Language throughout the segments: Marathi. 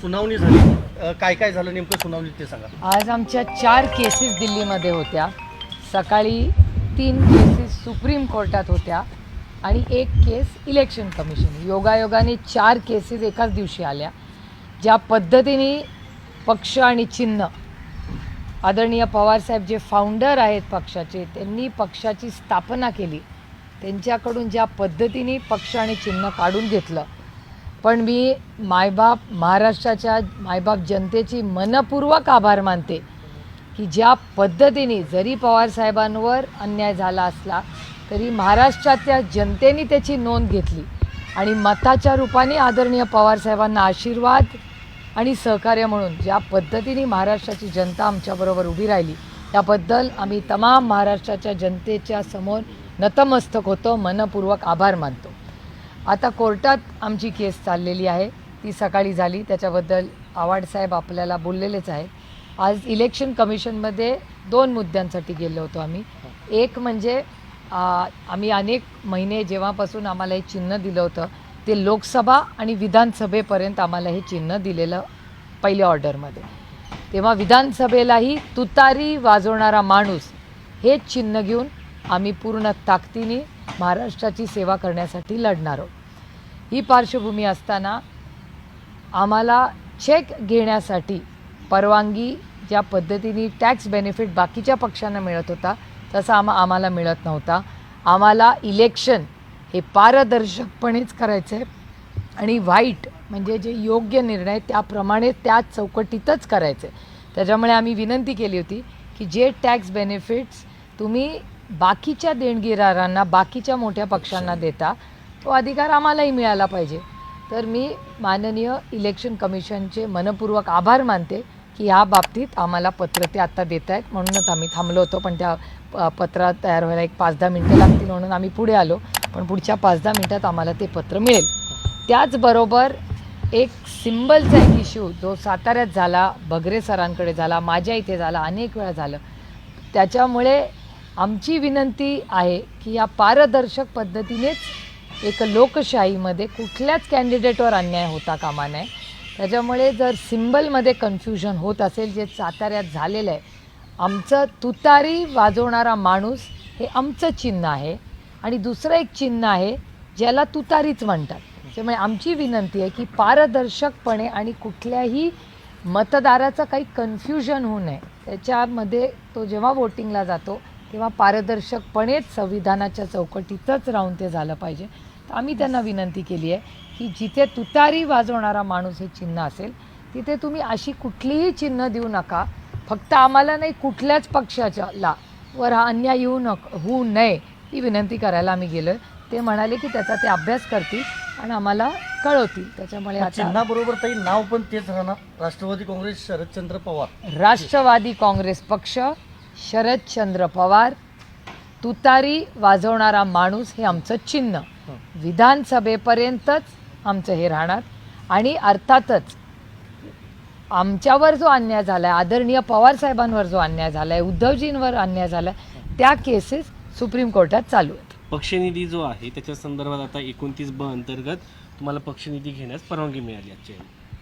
सुनावणी झाली. काय काय झालं नेमकं सुनावणी ते सांगा. आज आमच्या चार केसेस दिल्लीमध्ये होत्या. सकाळी तीन केसेस सुप्रीम कोर्टात होत्या आणि एक केस इलेक्शन कमिशन योगायोगाने चार केसेस एकाच दिवशी आल्या. ज्या पद्धतीने पक्ष आणि चिन्ह आदरणीय पवारसाहेब जे फाउंडर आहेत पक्षाचे त्यांनी पक्षाची स्थापना केली. त्यांच्याकडून ज्या पद्धतीने पक्ष आणि चिन्ह काढून घेतलं पण मी मायबाप महाराष्ट्राच्या मायबाप जनतेची मनपूर्वक आभार मानते की ज्या पद्धतीने जरी पवारसाहेबांवर अन्याय झाला असला तरी महाराष्ट्रातल्या जनतेने त्याची नोंद घेतली आणि मताच्या रूपाने आदरणीय पवारसाहेबांना आशीर्वाद आणि सहकार्य म्हणून ज्या पद्धतीने महाराष्ट्राची जनता आमच्याबरोबर उभी राहिली त्याबद्दल आम्ही तमाम महाराष्ट्राच्या जनतेच्या समोर नतमस्तक होतो मनपूर्वक आभार मानतो. आता कोर्टात आमची केस चाललेली आहे. ती सकाळी झाली. त्याच्याबद्दल आवाडसाहेब आपल्याला बोललेलेच आहेत. आज इलेक्शन कमिशनमध्ये दोन मुद्द्यांसाठी गेलो होतो आम्ही. एक म्हणजे आम्ही अनेक महिने जेव्हापासून आम्हाला हे चिन्ह दिलं होतं ते लोकसभा आणि विधानसभेपर्यंत आम्हाला हे चिन्ह दिलेलं पहिल्या ऑर्डरमध्ये. तेव्हा विधानसभेलाही तुतारी वाजवणारा माणूस हेच चिन्ह घेऊन आम्ही पूर्ण ताकदीने महाराष्ट्राची सेवा करण्यासाठी लढणार आहोत. ही पार्श्वभूमी असताना आम्हाला चेक घेण्यासाठी परवानगी ज्या पद्धतीने टॅक्स बेनिफिट बाकीच्या पक्षांना मिळत होता तसा आम्हा आम्हाला मिळत नव्हता. आम्हाला इलेक्शन हे पारदर्शकपणेच करायचं आहे आणि वाईट म्हणजे जे योग्य निर्णय त्याप्रमाणे त्या चौकटीतच करायचे त्याच्यामुळे आम्ही विनंती केली होती की जे टॅक्स बेनिफिट्स तुम्ही बाकीच्या देणगीदारांना बाकीच्या मोठ्या पक्षांना देता तो अधिकार आम्हालाही मिळाला पाहिजे. तर मी माननीय इलेक्शन कमिशनचे मनपूर्वक आभार मानते की ह्या बाबतीत आम्हाला पत्र ते आत्ता देत आहेत म्हणूनच आम्ही थांबलो होतो पण त्या प- तयार व्हायला एक पाच दहा मिनटं लागतील म्हणून आम्ही पुढे आलो. पण पुढच्या पाच दहा मिनटात आम्हाला ते पत्र मिळेल. त्याचबरोबर एक सिम्बलचा एक इश्यू जो साताऱ्यात झाला बगरे सरांकडे झाला माझ्या इथे झाला अनेक वेळा झालं. त्याच्यामुळे आमची विनंती आहे की या पारदर्शक पद्धतीनेच एक लोकशाहीमध्ये कुठल्याच कॅन्डिडेटवर अन्याय होता कामा नये. त्याच्यामुळे जर सिम्बलमध्ये कन्फ्युजन होत असेल जे साताऱ्यात झालेलं आहे आमचं तुतारी वाजवणारा माणूस हे आमचं चिन्ह आहे. आणि दुसरं एक चिन्ह आहे ज्याला तुतारीच म्हणतात. त्यामुळे आमची विनंती आहे की पारदर्शकपणे आणि कुठल्याही मतदाराचं काही कन्फ्युजन होऊ नये. त्याच्यामध्ये तो जेव्हा वोटिंगला जातो तेव्हा पारदर्शकपणेच संविधानाच्या चौकटीतच राहून ते झालं पाहिजे. तर आम्ही त्यांना विनंती केली आहे की जिथे तुतारी वाजवणारा माणूस हे चिन्ह असेल तिथे तुम्ही अशी कुठलीही चिन्ह देऊ नका. फक्त आम्हाला नाही कुठल्याच पक्षाच्या ला वर हा अन्याय येऊ नक होऊ नये ही विनंती करायला आम्ही गेलो ते म्हणाले की त्याचा ते अभ्यास करतील आणि आम्हाला कळवतील. त्याच्यामुळे चिन्हाबरोबर ताई नाव पण तेच राहणार. राष्ट्रवादी काँग्रेस शरदचंद्र पवार. राष्ट्रवादी काँग्रेस पक्ष शरदचंद्र पवार तुतारी वाजवणारा माणूस हे आमचं चिन्ह. विधानसभेपर्यंतच आमचं हे राहणार. आणि अर्थातच आमच्यावर जो अन्याय झाला आहे आदरणीय पवारसाहेबांवर जो अन्याय झाला आहे उद्धवजींवर अन्याय झाला आहे त्या केसेस सुप्रीम कोर्टात चालू आहेत. पक्षनिधी जो आहे त्याच्या संदर्भात आता एकोणतीस ब अंतर्गत तुम्हाला पक्षनिधी घेण्यास परवानगी मिळाली आजच्या.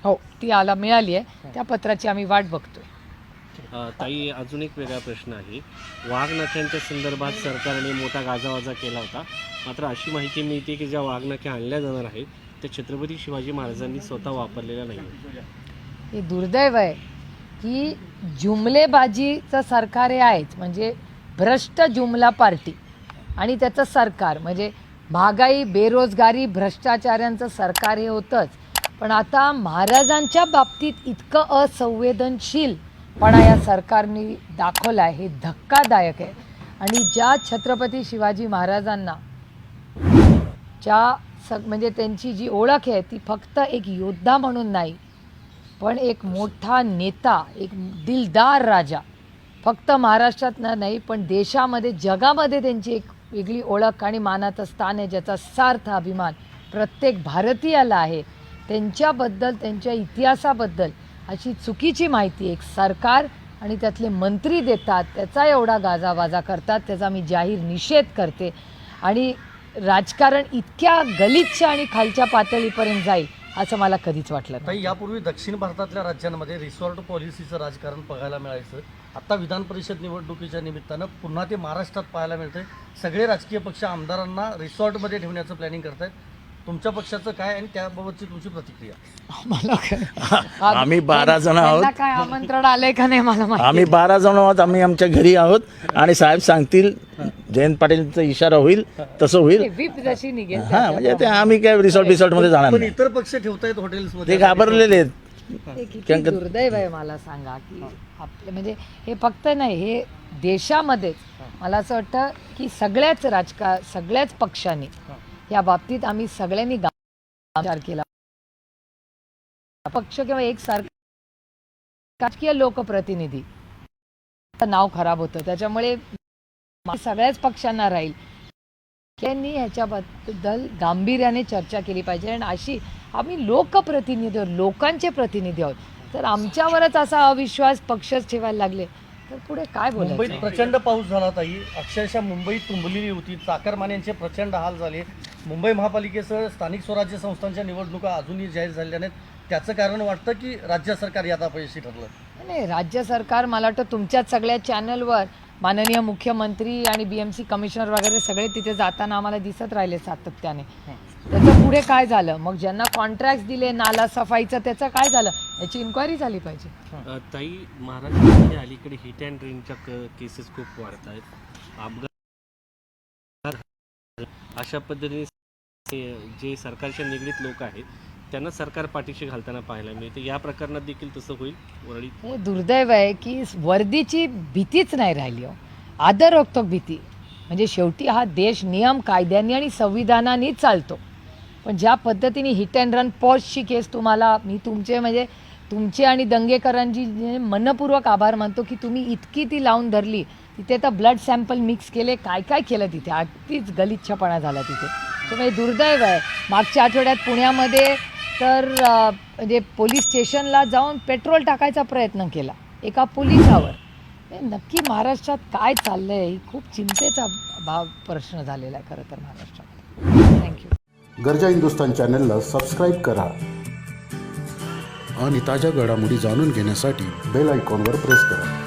हो ती आला मिळाली आहे. त्या पत्राची आम्ही वाट बघतोय. ताई अजून एक वेगळा प्रश्न आहे. वाघनख्यांच्या संदर्भात सरकारने मोठा गाजावाजा केला होता. मात्र अशी माहिती मिळते की ज्या वाघनख्या आणल्या जाणार आहेत त्या छत्रपती शिवाजी महाराजांनी स्वतः वापरलेल्या नाही हे दुर्दैव आहे की जुमलेबाजीचं सरकार हे आहेच म्हणजे भ्रष्ट जुमला पार्टी आणि त्याचं सरकार. म्हणजे महागाई बेरोजगारी भ्रष्टाचाऱ्यांचं सरकार हे होतंच. पण आता महाराजांच्या बाबतीत इतकं असंवेदनशील पण या सरकारने दाखवलं आहे हे धक्कादायक आहे. आणि ज्या छत्रपती शिवाजी महाराजांना ज्या स म्हणजे त्यांची जी ओळख आहे ती फक्त एक योद्धा म्हणून नाही पण एक मोठा नेता एक दिलदार राजा. फक्त महाराष्ट्रात नाही पण देशामध्ये जगामध्ये त्यांची एक वेगळी ओळख आणि मानाचं स्थान आहे ज्याचा सार्थ अभिमान प्रत्येक भारतीयाला आहे. त्यांच्याबद्दल त्यांच्या इतिहासाबद्दल अशी चुकीची माहिती एक सरकार आणि त्यातले मंत्री देतात त्याचा एवढा गाजावाजा करतात त्याचा मी जाहीर निषेध करते. आणि राजकारण इतक्या गलिच्छ आणि खालच्या पातळीपर्यंत जाईल असं मला कधीच वाटलं नाही यापूर्वी दक्षिण भारतातल्या राज्यांमध्ये रिसॉर्ट पॉलिसीचं राजकारण बघायला मिळायचं. आता विधान परिषद निवडणुकीच्या निमित्तानं पुन्हा ते महाराष्ट्रात पाहायला मिळतंय. सगळे राजकीय पक्ष आमदारांना रिसॉर्टमध्ये ठेवण्याचं प्लॅनिंग करतायत. तुमच्या पक्षाचं काय आणि त्याबाबतची तुमची प्रतिक्रिया? मला काय- आम्ही बारा जण आहोत. त्यांना काय आमंत्रण आलंय का नाही मला माहिती आम्ही बारा जण आहोत आम्ही आमच्या घरी आहोत. आणि साहेब सांगतील जयंत पाटीलचा इशारा होईल तसं होईल. नाही. व्हीप जशी निघेल हा म्हणजे ते आम्ही काय रिसॉर्ट बिसॉर्टमध्ये जाणार पण नाही. इतर पक्ष ठेवतायत ते हॉटेल्समध्ये घाबरलेले आहेत. ते किती कारण का- दुर्दैव आहे मला सांगा की आपले म्हणजे हे फक्त नाही हे देशामध्येच. मला असं वाटतं की सगळ्याच राजका सगळ्याच पक्षांनी या बाबतीत आम्ही सगळ्यांनी विचार केला. पक्ष किंवा एक सारखा राजकीय लोकप्रतिनिधी. नाव खराब होतं. त्याच्यामुळे सगळ्याच पक्षांना राहील. त्यांनी ह्याच्याबद्दल गांभीर्याने चर्चा केली पाहिजे. आणि अशी आम्ही लोकप्रतिनिधी आहोत. लोकांचे प्रतिनिधी आहोत. तर आमच्यावरच असा अविश्वास पक्षच ठेवायला लागले. तर पुढे काय मुंबईत प्रचंड पाऊस झाला ताई. अक्षरशः मुंबई तुंबलेली होती. चाकरमान्यांचे प्रचंड हाल झाले. मुंबई महापालिकेसह स्थानिक स्वराज्य संस्थांच्या निवडणुका अजूनही जाहीर झालेल्या नाहीत. त्याचं कारण वाटतं की राज्य सरकार यात अपयशी ठरलं? नाही राज्य सरकार मला वाटतं तुमच्याच सगळ्या चॅनलवर माननीय मुख्यमंत्री आणि बी एम सी कमिशनर वगैरे सगळे तिथे जाताना आम्हाला दिसत राहिले सातत्याने. त्याचं पुढे काय झालं? मग ज्यांना कॉन्ट्रॅक्ट दिले नाला सफाईचं त्याचं काय झालं? याची इन्क्वायरी झाली पाहिजे. ताई महाराष्ट्रामध्ये अलीकडे हिट अँड ड्रिंकच्या केसेस खूप वाढत आहेत अपघात अशा पद्धतीने जे- सरकारच्या निगडीत लोक आहेत त्यांना सरकार पाठीशी घालताना पाहायला मिळते. या प्रकरणात देखील तसं होईल वरळी? हो, दुर्दैव आहे की वर्दीची भीतीच नाही राहिली हो. आदर रोखतो भीती. म्हणजे शेवटी हा देश नियम कायद्यांनी आणि संविधानानेच चालतो. पण ज्या पद्धतीने हिट अँड रन पॉजची केस तुम्हाला मी तुमचे म्हणजे तुमचे आणि दंगेकरांची मनपूर्वक आभार मानतो की तुम्ही इतकी ती लावून धरली तिथे तर ब्लड सॅम्पल मिक्स केले काय काय केलं तिथे? अगदीच गलिच्छपणा झाला तिथे. त्यामुळे म्हणजे दुर्दैव आहे. मागच्या आठवड्यात पुण्यामध्ये तर म्हणजे पोलीस स्टेशनला जाऊन पेट्रोल टाकायचा प्रयत्न केला एका पोलिसावर. नक्की महाराष्ट्रात काय चाललंय ही खूप चिंतेचा भाव प्रश्न झालेला आहे खरं तर महाराष्ट्रात. थँक्यू गरजा हिंदुस्तान चॅनलला सबस्क्राईब करा आणि ताज्या घडामोडी जाणून घेण्यासाठी बेल आयकॉनवर प्रेस करा.